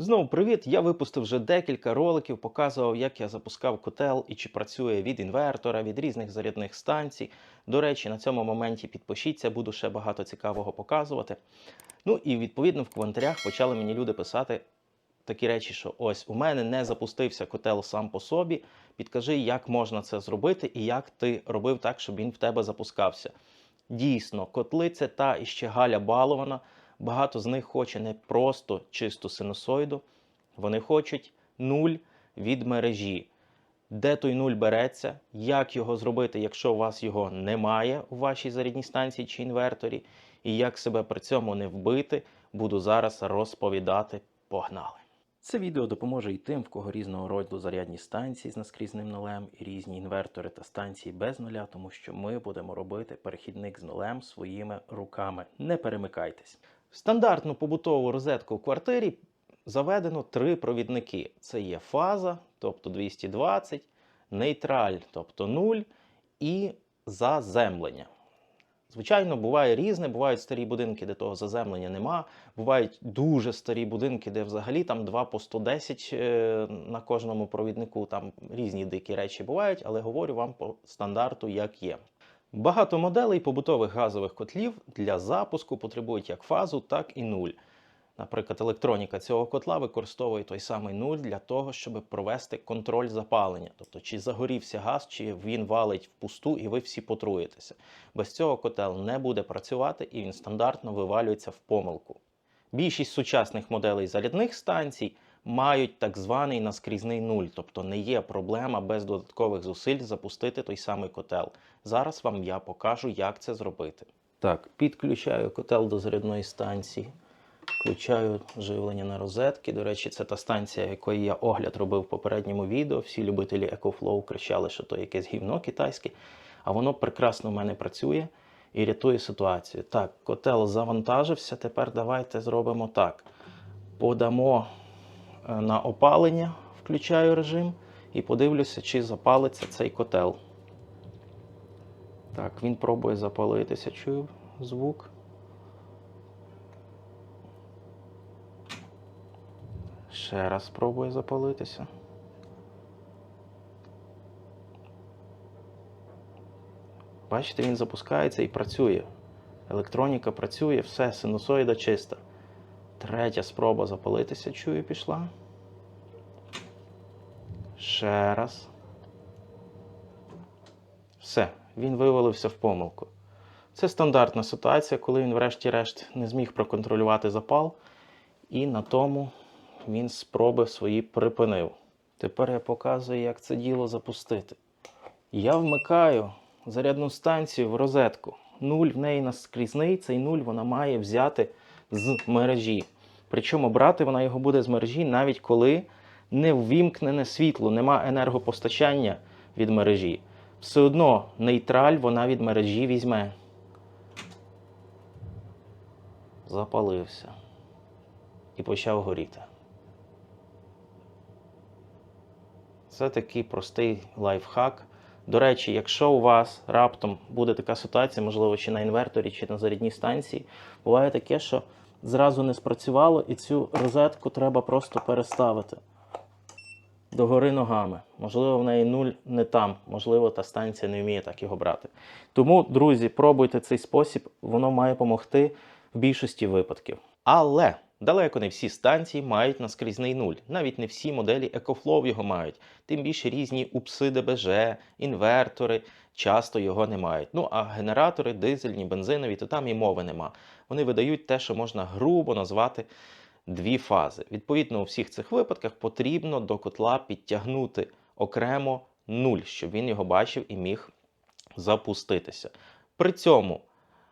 Знову привіт! Я випустив вже декілька роликів, показував, як я запускав котел і чи працює від інвертора, від різних зарядних станцій. До речі, на цьому моменті підпишіться, буду ще багато цікавого показувати. Ну і відповідно в коментарях почали мені люди писати такі речі, що ось у мене не запустився котел сам по собі. Підкажи, як можна це зробити і як ти робив так, щоб він в тебе запускався. Дійсно, котли це та іще Галя балована. Багато з них хоче не просто чисту синусоїду, вони хочуть нуль від мережі. Де той нуль береться, як його зробити, якщо у вас його немає у вашій зарядній станції чи інверторі, і як себе при цьому не вбити, буду зараз розповідати. Погнали! Це відео допоможе і тим, в кого різного роду зарядні станції з наскрізним нулем і різні інвертори та станції без нуля, тому що ми будемо робити перехідник з нулем своїми руками. Не перемикайтесь. В стандартну побутову розетку в квартирі заведено три провідники: це є фаза, тобто 220, нейтраль, тобто 0, і заземлення. Звичайно, буває різне, бувають старі будинки, де того заземлення нема. Бувають дуже старі будинки, де взагалі там 2 по 110 е, на кожному провіднику. Там різні дикі речі бувають, але говорю вам по стандарту, як є. Багато моделей побутових газових котлів для запуску потребують як фазу, так і нуль. Наприклад, електроніка цього котла використовує той самий нуль для того, щоб провести контроль запалення. Тобто, чи загорівся газ, чи він валить впусту і ви всі потруєтеся. Без цього котел не буде працювати і він стандартно вивалюється в помилку. Більшість сучасних моделей зарядних станцій мають так званий наскрізний нуль, тобто не є проблема без додаткових зусиль запустити той самий котел. Зараз вам я покажу, як це зробити. Так, підключаю котел до зарядної станції. Включаю живлення на розетки. До речі, це та станція, якої я огляд робив в попередньому відео. Всі любителі EcoFlow кричали, що то якесь гівно китайське, а воно прекрасно в мене працює і рятує ситуацію. Так, котел завантажився. Тепер давайте зробимо так. Подамо на опалення, включаю режим, і подивлюся, чи запалиться цей котел. Так, він пробує запалитися, чую звук. Ще раз спробує запалитися. Бачите, він запускається і працює. Електроніка працює, все, синусоїда чиста. Третя спроба запалитися, чую, пішла. Ще раз. Все, він вивалився в помилку. Це стандартна ситуація, коли він, врешті-решт, не зміг проконтролювати запал, і на тому він спроби свої припинив. Тепер я показую, як це діло запустити. Я вмикаю зарядну станцію в розетку. Нуль в неї наскрізний, цей нуль вона має взяти з мережі. Причому брати вона його буде з мережі, навіть коли не ввімкнене світло, нема енергопостачання від мережі. Все одно нейтраль вона від мережі візьме. Запалився. І почав горіти. Це такий простий лайфхак. До речі, якщо у вас раптом буде така ситуація, можливо, чи на інверторі, чи на зарядній станції, буває таке, що зразу не спрацювало, і цю розетку треба просто переставити догори ногами. Можливо, в неї нуль не там, можливо, та станція не вміє так його брати. Тому, друзі, пробуйте цей спосіб, воно має допомогти в більшості випадків. Але далеко не всі станції мають наскрізний нуль. Навіть не всі моделі EcoFlow його мають. Тим більше різні упси ДБЖ, інвертори часто його не мають. Ну а генератори, дизельні, бензинові, то там і мови нема. Вони видають те, що можна грубо назвати дві фази. Відповідно, у всіх цих випадках потрібно до котла підтягнути окремо нуль, щоб він його бачив і міг запуститися. При цьому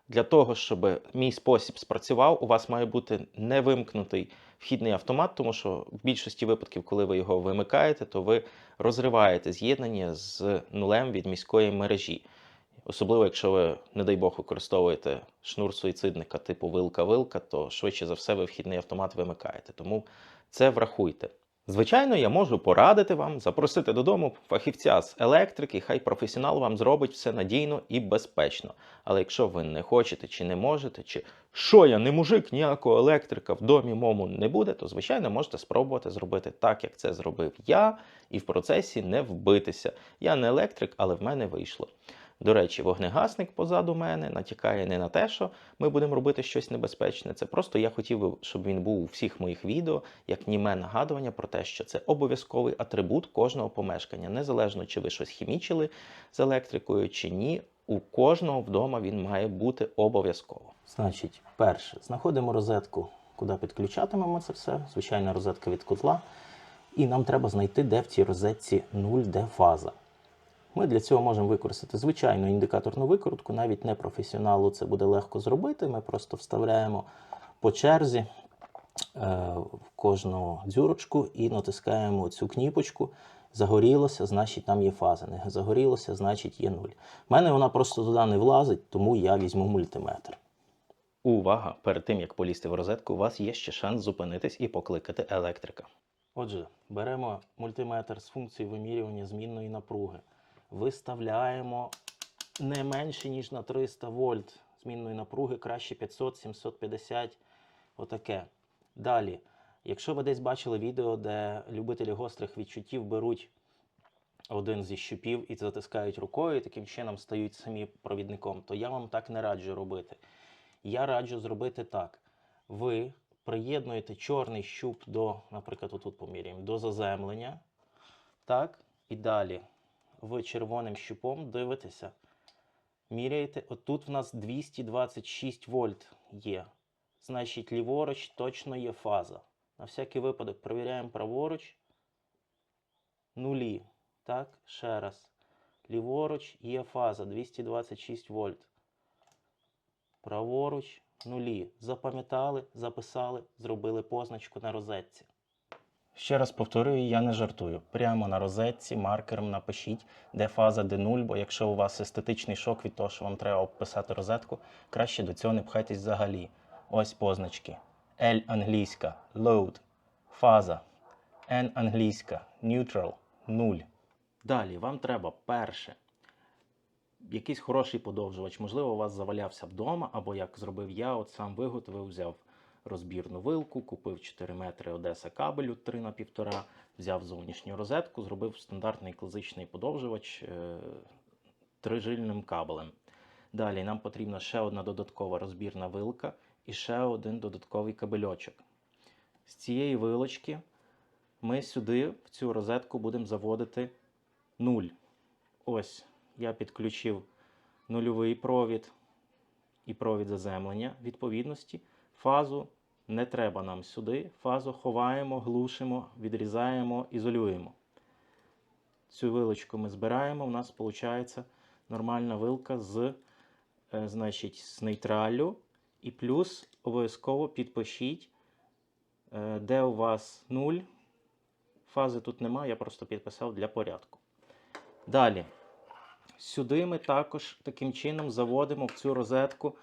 для того, щоб мій спосіб спрацював, у вас має бути не вимкнутий вхідний автомат, тому що в більшості випадків, коли ви його вимикаєте, то ви розриваєте з'єднання з нулем від міської мережі. Особливо, якщо ви, не дай Бог, використовуєте шнур суїцидника типу вилка-вилка, то швидше за все ви вхідний автомат вимикаєте. Тому це врахуйте. Звичайно, я можу порадити вам, запросити додому фахівця з електрики, хай професіонал вам зробить все надійно і безпечно. Але якщо ви не хочете чи не можете, чи що я не мужик, ніякого електрика в домі мому не буде, то звичайно можете спробувати зробити так, як це зробив я, і в процесі не вбитися. Я не електрик, але в мене вийшло. До речі, вогнегасник позаду мене натякає не на те, що ми будемо робити щось небезпечне. Це просто я хотів би, щоб він був у всіх моїх відео, як німе нагадування про те, що це обов'язковий атрибут кожного помешкання, незалежно чи ви щось хімічили з електрикою чи ні. У кожного вдома він має бути обов'язково. Значить, перше, знаходимо розетку, куди підключатимемо це все. Звичайна розетка від котла. І нам треба знайти, де в цій розетці 0, де фаза. Ми для цього можемо використати звичайну індикаторну викрутку, навіть не професіоналу це буде легко зробити. Ми просто вставляємо по черзі е, в кожну дзюрочку і натискаємо цю кніпочку. Загорілося, значить там є фаза. Не загорілося, значить є 0. У мене вона просто туди не влазить, тому я візьму мультиметр. Увага! Перед тим як полізти в розетку, у вас є ще шанс зупинитись і покликати електрика. Отже, беремо мультиметр з функцією вимірювання змінної напруги виставляємо не менше, ніж на 300 вольт змінної напруги, краще 500, 750, отаке. Далі, якщо ви десь бачили відео, де любителі гострих відчуттів беруть один зі щупів і затискають рукою, і таким чином стають самі провідником, то я вам так не раджу робити. Я раджу зробити так. Ви приєднуєте чорний щуп до, наприклад, отут поміряємо, до заземлення. Так, і далі ви червоним щупом дивитеся, міряєте. Отут в нас 226 вольт є. Значить, ліворуч точно є фаза. На всякий випадок перевіряємо праворуч. Нулі. Так, ще раз. Ліворуч є фаза 226 вольт. Праворуч нулі. Запам'ятали, записали, зробили позначку на розетці. Ще раз повторюю, я не жартую. Прямо на розетці маркером напишіть, де фаза, де нуль, бо якщо у вас естетичний шок від того, що вам треба обписати розетку, краще до цього не пхайтесь взагалі. Ось позначки. L англійська load, фаза, N англійська neutral, нуль. Далі вам треба перше. Якийсь хороший подовжувач, можливо, у вас завалявся вдома, або як зробив я, от сам виготовив, взяв розбірну вилку, купив 4 метри Одеса кабелю 3 на 1,5, взяв зовнішню розетку, зробив стандартний класичний подовжувач е, трижильним кабелем. Далі нам потрібна ще одна додаткова розбірна вилка і ще один додатковий кабельочок. З цієї вилочки ми сюди, в цю розетку, будемо заводити нуль. Ось я підключив нульовий провід і провід заземлення відповідності. Фазу не треба нам сюди. Фазу ховаємо, глушимо, відрізаємо, ізолюємо. Цю вилочку ми збираємо. У нас виходить нормальна вилка з, е, значить, з нейтралю. І плюс обов'язково підпишіть, е, де у вас 0. Фази тут немає, я просто підписав для порядку. Далі. Сюди ми також таким чином заводимо в цю розетку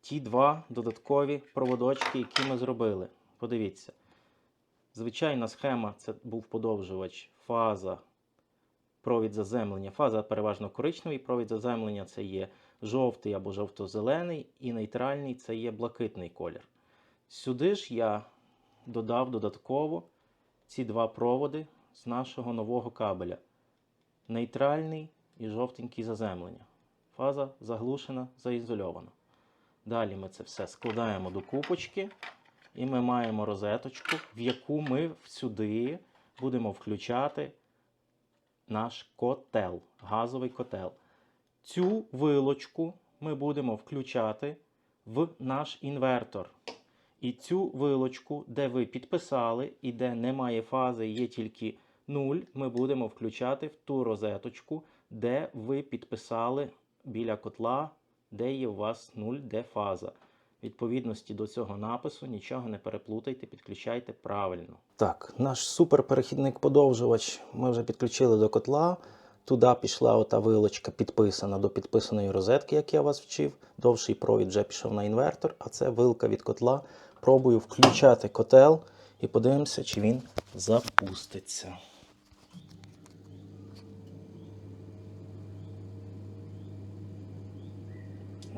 ті два додаткові проводочки, які ми зробили. Подивіться. Звичайна схема це був подовжувач, фаза, провід заземлення. Фаза переважно коричневий, провід заземлення це є жовтий або жовто-зелений, і нейтральний це є блакитний колір. Сюди ж я додав додатково ці два проводи з нашого нового кабеля. Нейтральний і жовтенький заземлення. Фаза заглушена, заізольована. Далі ми це все складаємо до купочки, і ми маємо розеточку, в яку ми сюди будемо включати наш котел, газовий котел. Цю вилочку ми будемо включати в наш інвертор. І цю вилочку, де ви підписали і де немає фази, є тільки 0, ми будемо включати в ту розеточку, де ви підписали біля котла де є у вас 0, де фаза. Відповідності до цього напису нічого не переплутайте, підключайте правильно. Так, наш суперперехідник подовжувач ми вже підключили до котла. Туди пішла ота вилочка підписана до підписаної розетки, як я вас вчив. Довший провід вже пішов на інвертор, а це вилка від котла. Пробую включати котел і подивимося, чи він запуститься.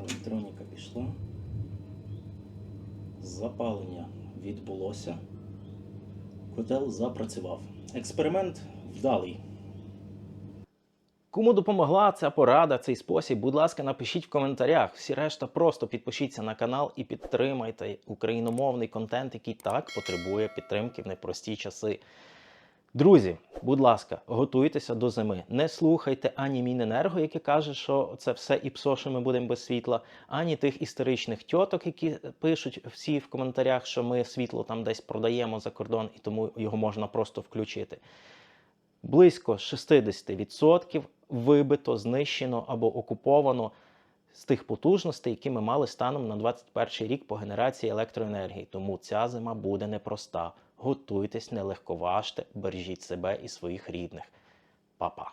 Електроніка пішла. Запалення відбулося. Котел запрацював. Експеримент вдалий. Кому допомогла ця порада, цей спосіб, будь ласка, напишіть в коментарях. Всі решта просто підпишіться на канал і підтримайте україномовний контент, який так потребує підтримки в непрості часи. Друзі, будь ласка, готуйтеся до зими. Не слухайте ані Міненерго, яке каже, що це все і псо, що ми будемо без світла, ані тих історичних тьоток, які пишуть всі в коментарях, що ми світло там десь продаємо за кордон і тому його можна просто включити. Близько 60% вибито, знищено або окуповано з тих потужностей, які ми мали станом на 21 рік по генерації електроенергії. Тому ця зима буде непроста. Готуйтесь, не легковажте, бережіть себе і своїх рідних. Па-па.